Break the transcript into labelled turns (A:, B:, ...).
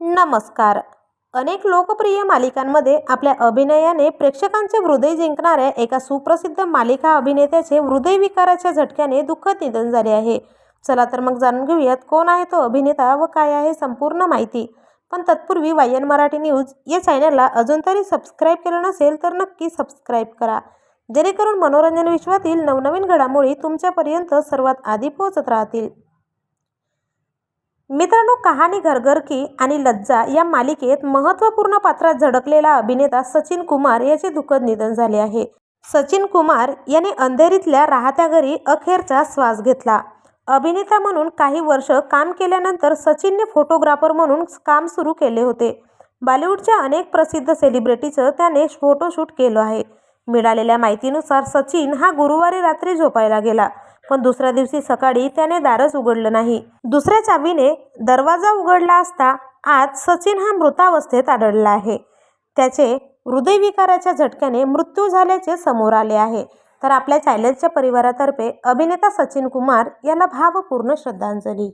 A: नमस्कार. अनेक लोकप्रिय मालिकांमध्ये आपल्या अभिनयाने प्रेक्षकांचे हृदय जिंकणाऱ्या एका सुप्रसिद्ध मालिका अभिनेत्याचे हृदयविकाराच्या झटक्याने दुःखद निधन झाले आहे. चला तर मग जाणून घेऊयात कोण आहे तो अभिनेता व काय आहे संपूर्ण माहिती. पण तत्पूर्वी वायन मराठी न्यूज या चॅनलला अजून तरी सबस्क्राईब केलं नसेल तर नक्की सबस्क्राईब करा. जेणेकरून मनोरंजन विश्वातील नवनवीन घडामोडी तुमच्यापर्यंत सर्वात आधी पोहोचत राहतील. मित्रांनो कहाणी घरघर की आणि लज्जा या मालिकेत महत्त्वपूर्ण पात्रात झडकलेला अभिनेता सचिन कुमार याचे दुःखद निधन झाले आहे. सचिन कुमार याने अंधेरीतल्या राहत्या घरी अखेरचा श्वास घेतला. अभिनेता म्हणून काही वर्ष काम केल्यानंतर सचिनने फोटोग्राफर म्हणून काम सुरू केले होते. बॉलिवूडच्या अनेक प्रसिद्ध सेलिब्रिटीचं त्याने फोटोशूट केलं आहे. मिळालेल्या माहितीनुसार सचिन हा गुरुवारी रात्री झोपायला गेला. पण दुसऱ्या दिवशी सकाळी त्याने दारच उघडलं नाही. दुसऱ्या चावीने दरवाजा उघडला असता आज सचिन हा मृतावस्थेत आढळला आहे. त्याचे हृदयविकाराच्या झटक्याने मृत्यू झाल्याचे समोर आले आहे. तर आपल्या चॅनलच्या परिवारातर्फे अभिनेता सचिन कुमार याला भावपूर्ण श्रद्धांजली.